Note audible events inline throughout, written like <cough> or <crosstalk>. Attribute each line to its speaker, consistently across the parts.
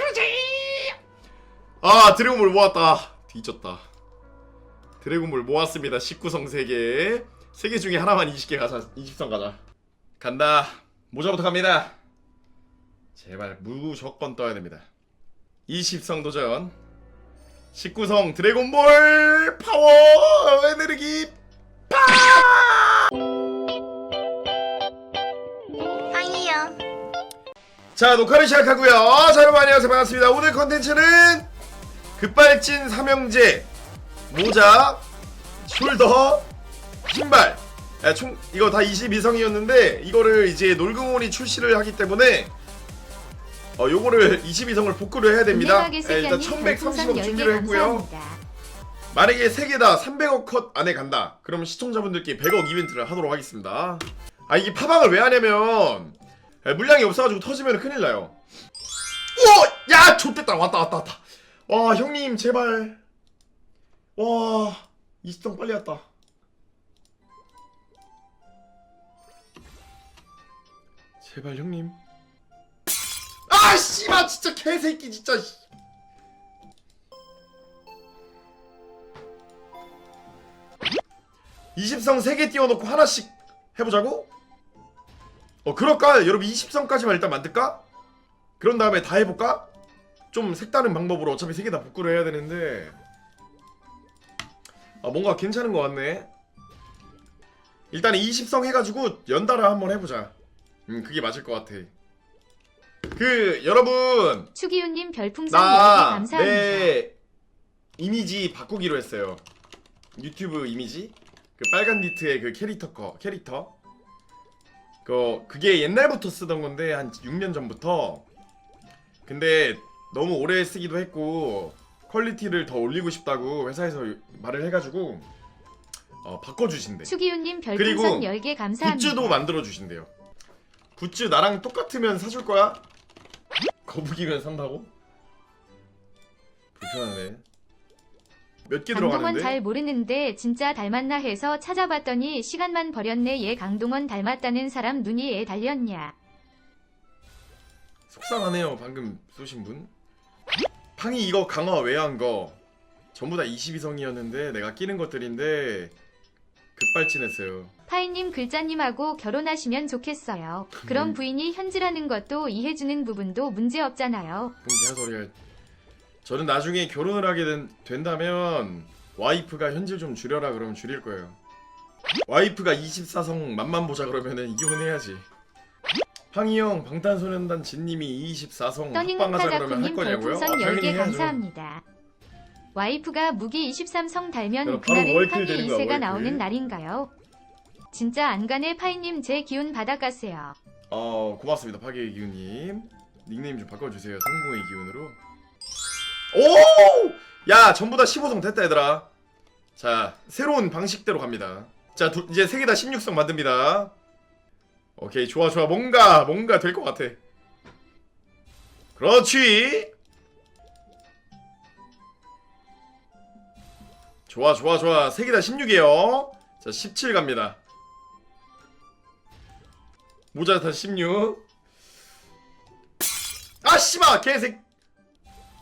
Speaker 1: 그렇지! 아 드래곤볼 모았다. 뒤졌다. 드래곤볼 모았습니다 19성 3개 3개 중에 하나만 20개 가자 20성 가자. 간다. 모자부터 갑니다. 제발 무조건 떠야 됩니다. 20성 도전. 19성 드래곤볼 파워 에너지
Speaker 2: 아
Speaker 1: 자 녹화를 시작하고요. 자 여러분 안녕하세요. 반갑습니다. 오늘 컨텐츠는 급발진 삼형제 모자 숄더 신발. 야, 총 이거 다 22성이었는데 이거를 이제 놀궁온이 출시를 하기 때문에 어 요거를 22성을 복구를 해야 됩니다. 예, 일단
Speaker 3: 세견님
Speaker 1: 1130억
Speaker 3: 별풍선 10개
Speaker 1: 준비를 했고요. 만약에 3개 다 300억 컷 안에 간다. 그러면 시청자분들께 100억 이벤트를 하도록 하겠습니다. 아 이게 파방을 왜 하냐면 야, 물량이 없어가지고 터지면 큰일 나요 오! 야! 좆됐다 왔다 왔다 왔다 와 형님 제발 와 이수성 빨리 왔다 제발 형님 아 씨발 진짜 개새끼 진짜 씨. 이십성 3개 띄워놓고 하나씩 해보자고? 어 그럴까? 여러분 20성까지만 일단 만들까? 그런 다음에 다 해볼까? 좀 색다른 방법으로 어차피 3개 다 복구를 해야 되는데 아 뭔가 괜찮은 것 같네 일단 20성 해가지고 연달아 한번 해보자 음 그게 맞을 것 같아 그 여러분
Speaker 3: 추기훈님 별풍선 10개
Speaker 1: 나
Speaker 3: 감사합니다.
Speaker 1: 내 이미지 바꾸기로 했어요. 유튜브 이미지 그 빨간 니트의 그 캐릭터 거 캐릭터 그 그게 옛날부터 쓰던 건데 한 6년 전부터 근데 너무 오래 쓰기도 했고 퀄리티를 더 올리고 싶다고 회사에서 말을 해가지고 어, 바꿔주신대.
Speaker 3: 추기훈님
Speaker 1: 그리고
Speaker 3: 별풍선 10개 감사합니다.
Speaker 1: 굿즈도 만들어 주신대요. 굿즈 나랑 똑같으면 사줄 거야? 거북이면 산다고? 불편하네. 몇 개
Speaker 3: 강동원
Speaker 1: 들어가는데?
Speaker 3: 잘 모르는데 진짜 닮았나 해서 찾아봤더니 시간만 버렸네 얘 강동원 닮았다는 사람 눈이 애 달렸냐.
Speaker 1: 속상하네요. 방금 쏘신 분. 팡이 이거 강화 왜한 거? 전부 다 22성이었는데 내가 끼는 것들인데 급발진했어요.
Speaker 3: 파이님 글자님하고 결혼하시면 좋겠어요.
Speaker 1: 음.
Speaker 3: 그럼 부인이 현질하는 것도 이해주는 부분도 문제 없잖아요.
Speaker 1: 뭔 개소리야. 저는 나중에 결혼을 하게 된, 된다면 와이프가 현질 좀 줄여라 그러면 줄일 거예요. 와이프가 24성 맛만 보자 그러면은 이혼해야지. 황희 형 방탄소년단 진님이 24성 합방하자 그러면 할 거냐고요? 아, 당연히
Speaker 3: 10개
Speaker 1: 해야죠.
Speaker 3: 감사합니다. 와이프가 무기 23성 달면
Speaker 1: 그럼 바로
Speaker 3: 그날은
Speaker 1: 월클 거야,
Speaker 3: 2세가
Speaker 1: 월클.
Speaker 3: 나오는 날인가요? 진짜 안간의 파이님 제 기운 받아가세요.
Speaker 1: 어 고맙습니다 파괴의 기운님 닉네임 좀 바꿔주세요 성공의 기운으로 오! 야 전부 다 15성 됐다 얘들아. 자 새로운 방식대로 갑니다. 자 두, 이제 세 개 다 16성 만듭니다. 오케이 좋아 좋아. 뭔가 뭔가 될 것 같아. 그렇지. 좋아 좋아 좋아. 세 개 다 16이에요. 자 17 갑니다. 모자 다 16. 아 씨발 개색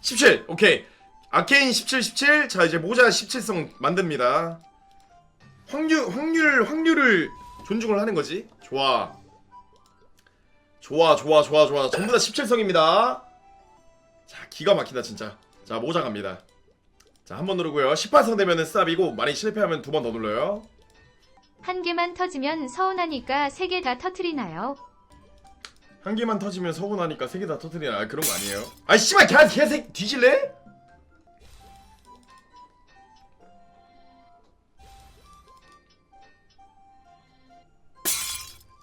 Speaker 1: 17 오케이. 아케인 17 17 자 이제 모자 17성 만듭니다. 확률 확률 확률을 존중을 하는 거지. 좋아. 좋아 좋아 좋아 좋아. 전부 다 17성입니다. 자 기가 막히다 진짜. 자 모자 갑니다. 자 한 번 누르고요. 18성 되면은 스탑이고 만약 실패하면 두 번 더 눌러요.
Speaker 3: 한 개만 터지면 서운하니까 세 개 다 터트리나요?
Speaker 1: 한 개만 터지면 서운하니까 세 개 다 터트리나? 아, 그런 거 아니에요? 아 씨발 개 개색 뒤질래?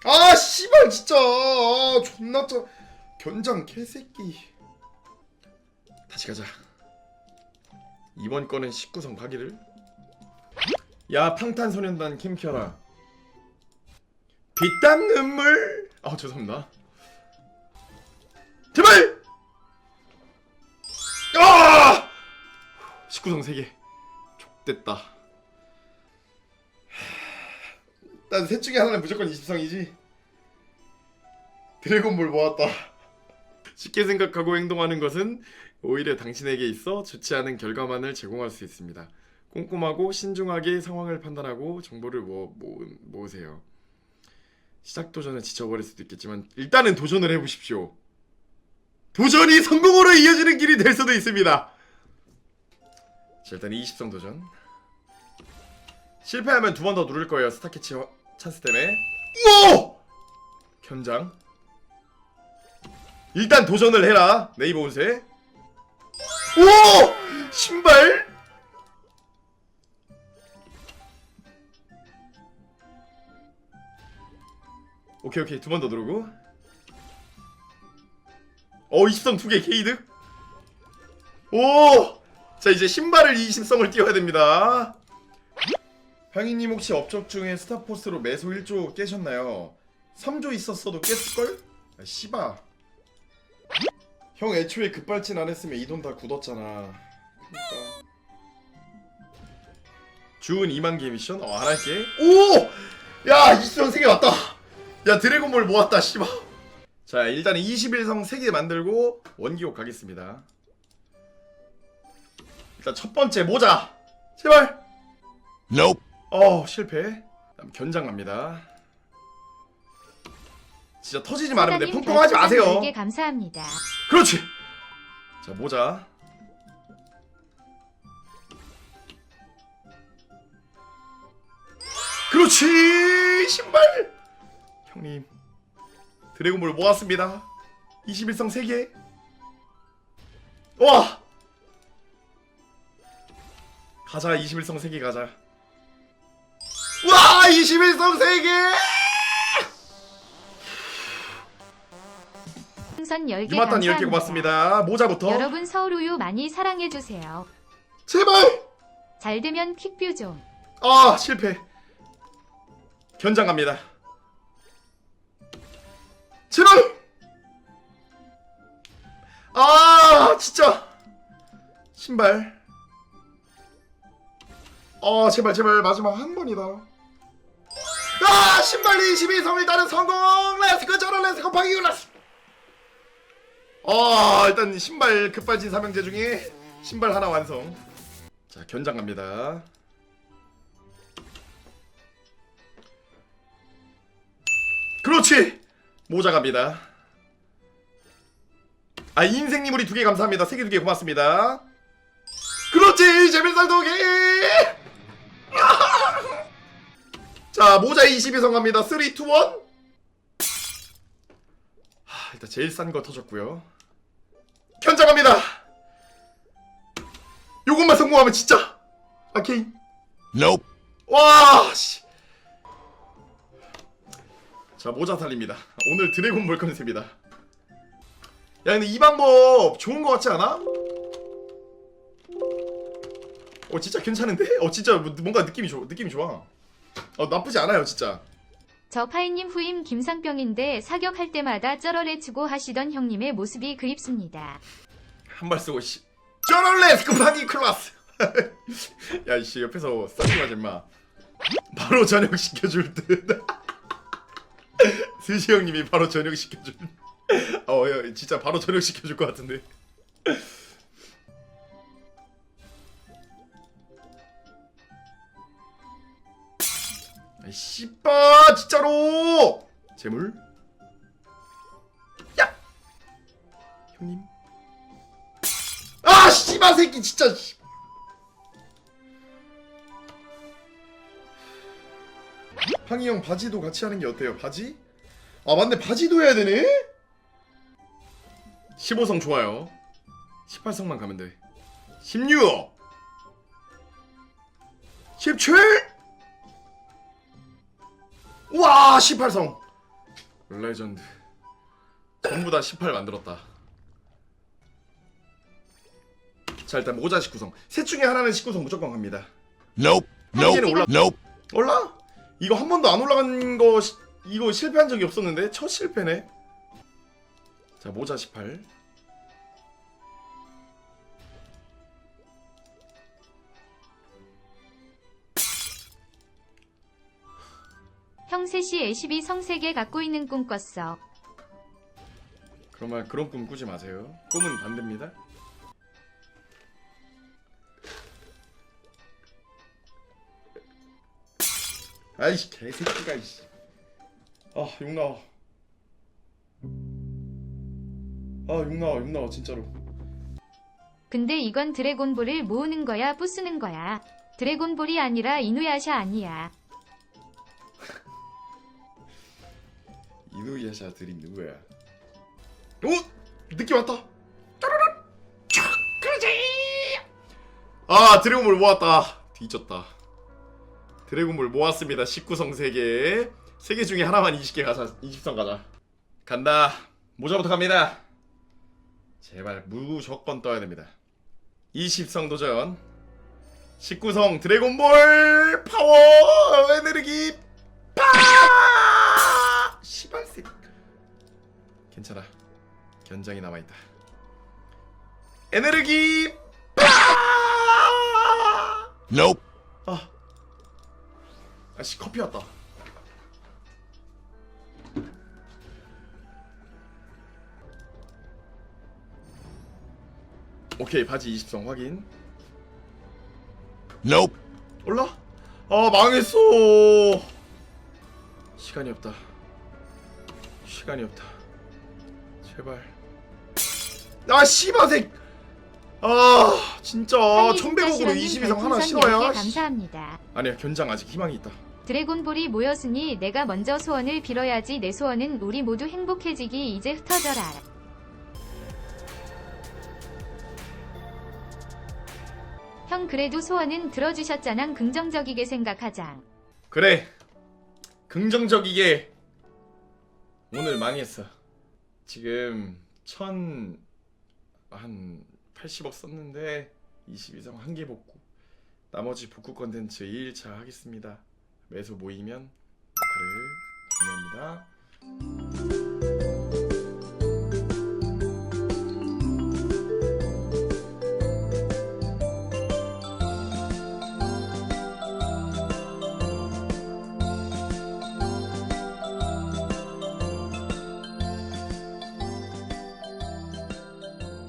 Speaker 1: 아 씨발 진짜. 아, 존나 짜 견장 개새끼. 다시 가자. 이번 거는 19성 파기를. 야 팡탄소년단 캠 켜라. 피땀 눈물? 아 죄송합니다 19성 3개 족됐다 난셋 중에 하나는 무조건 20성이지 드래곤볼 모았다 <laughs> 쉽게 생각하고 행동하는 것은 오히려 당신에게 있어 좋지 않은 결과만을 제공할 수 있습니다. 꼼꼼하고 신중하게 상황을 판단하고 정보를 모, 모, 모으 세요. 시작도 전에 지쳐버릴 수도 있겠지만 일단은 도전을 해보십시오. 도전이 성공으로 이어지는 길이 될 수도 있습니다. 자, 일단 20성 도전. 실패하면 두 번 더 누를 거예요. 스타캐치 화- 찬스 때문에. 오! 현장. 일단 도전을 해라. 네이버 운세. 오! 신발. 오케이 오케이 두 번 더 누르고. 어 20성 두개 게이득. 오! 자 이제 신발을 20성을 띄워야 됩니다. 향이님 혹시 업적 중에 스타포스로 매소 1조 깨셨나요? 3조 있었어도 깼을걸? 아, 씨바 형 애초에 급발진 안 했으면 이 돈 다 굳었잖아 그니까 주은 2만 개 미션? 어 안 할게 오! 야 20성 3개 왔다 야 드래곤볼 모았다 씨바 자 일단 21성 3개 만들고 원기옥 가겠습니다 일단 첫 번째 모자 제발
Speaker 4: Nope.
Speaker 1: 어 실패. 다음 견장 갑니다. 진짜 터지지 말으면 돼. 펑펑하지 마세요.
Speaker 3: 10개 감사합니다.
Speaker 1: 그렇지. 자 모자. 그렇지 신발. 형님 드래곤볼 모았습니다. 21성 3개. 와. 가자 21성 3개 가자. 와 21성 3개.
Speaker 3: 풍선 10개
Speaker 1: 유마탄 10개
Speaker 3: 감사합니다.
Speaker 1: 고맙습니다. 모자부터.
Speaker 3: 여러분 서울 우유 많이 사랑해 주세요.
Speaker 1: 제발.
Speaker 3: 잘 되면 퀵뷰 좀.
Speaker 1: 아 실패 견장 갑니다 제발 아 진짜 신발 아 제발 제발 마지막 한 번이다. 아 신발 22성 일단은 성공! 렛츠고 저런 렛츠고 방이올라스 아 일단 신발 급발진 삼형제 중에 신발 하나 완성. 자 견장 갑니다. 그렇지! 모자 갑니다. 아 인생님우리 두개 감사합니다. 세 개 두 개 고맙습니다. 그렇지! 재밀살 자 모자 22성 갑니다 3 2 1 하, 일단 제일 싼 거 터졌고요 견장 갑니다 요것만 성공하면 진짜 아케인
Speaker 4: Nope.
Speaker 1: 와, 씨. 자, 모자 살립니다. 오늘 드래곤볼 컨셉이다. 야, 근데 이 방법 좋은 거 같지 않아? 어, 진짜 괜찮은데? 어, 진짜 뭐- 뭔가 느낌이 좋아. 느낌이 좋아. 어, 나쁘지 않아요, 진짜.
Speaker 3: 저 파이님 후임 김상병인데 사격할 때마다 쩌러레 치고 하시던 형님의 모습이 그립습니다.
Speaker 1: 한 발 쓰고 씨. 저럴레 스쿠파니 클라스. <laughs> 야, 씨 옆에서 싸지 마, 마 바로 저녁 시켜줄 듯. <laughs> 스시 형님이 바로 저녁 시켜줄. 어, 야, 진짜 바로 저녁 시켜줄 것 같은데. 씨빠 진짜로. 재물. 야. 형님. 아 씨발 새끼 진짜 씨. 황희 형 바지도 같이 하는 게 어때요? 바지? 아 맞네 바지도 해야 되네? 15성 좋아요 18성만 가면 돼 16! 17! 와 18성 레전드 전부 다 18 만들었다 자 일단 모자 19성 셋 중에 하나는 19성 무조건 갑니다
Speaker 4: Nope.
Speaker 1: Nope.
Speaker 4: Nope. Nope.
Speaker 1: 올라? 이거 한 번도 안 올라간 거 시- 이거 실패한 적이 없었는데 첫 실패네 자 모자 18
Speaker 3: 형 셋이 애시비 성세계 갖고 있는 꿈 꿨어.
Speaker 1: 그러면 그런 꿈 꾸지 마세요. 꿈은 반대입니다. 아이씨 개새끼가 이씨. 아욕 나와. 아욕 나와 욕 나와 진짜로.
Speaker 3: 근데 이건 드래곤볼을 모으는 거야 부수는 거야. 드래곤볼이 아니라 이누야샤 아니야.
Speaker 1: 이누야샤 드림 누구야? 오 느낌 왔다. 짜라란 촥 그러지. 아 드래곤볼 모았다. 뒤졌다. 드래곤볼 모았습니다. 19성 3개. 3개 중에 하나만 20개 가자. 20성 가자. 간다. 모자부터 갑니다. 제발 무조건 떠야 됩니다. 20성 도전. 19성 드래곤볼 파워 에너지 파! 시발새. 괜찮아. 견장이 남아 있다. 에너지 파!
Speaker 4: Nope.
Speaker 1: 아. 아씨 커피 왔다. 오케이 바지 20성 확인.
Speaker 4: Nope.
Speaker 1: 올라? 아 망했어. 시간이 없다. 시간이 없다. 제발. 아 씨바색. 아 진짜
Speaker 3: 한일
Speaker 1: 1100억으로
Speaker 3: 진짜
Speaker 1: 22성 하나
Speaker 3: 별풍선
Speaker 1: 신어야.
Speaker 3: 10개
Speaker 1: 씨.
Speaker 3: 감사합니다.
Speaker 1: 아니야 견장 아직 희망이 있다.
Speaker 3: 드래곤볼이 모였으니 내가 먼저 소원을 빌어야지 내 소원은 우리 모두 행복해지기 이제 흩어져라. 형 그래도 소원은 들어주셨잖아 긍정적이게 생각하자.
Speaker 1: 그래 긍정적이게 오늘 망했어. 지금 천 한 80억 썼는데 22성 한 개 복구. 나머지 복구 컨텐츠 2일차 하겠습니다. 매수 모이면 녹화를 종료합니다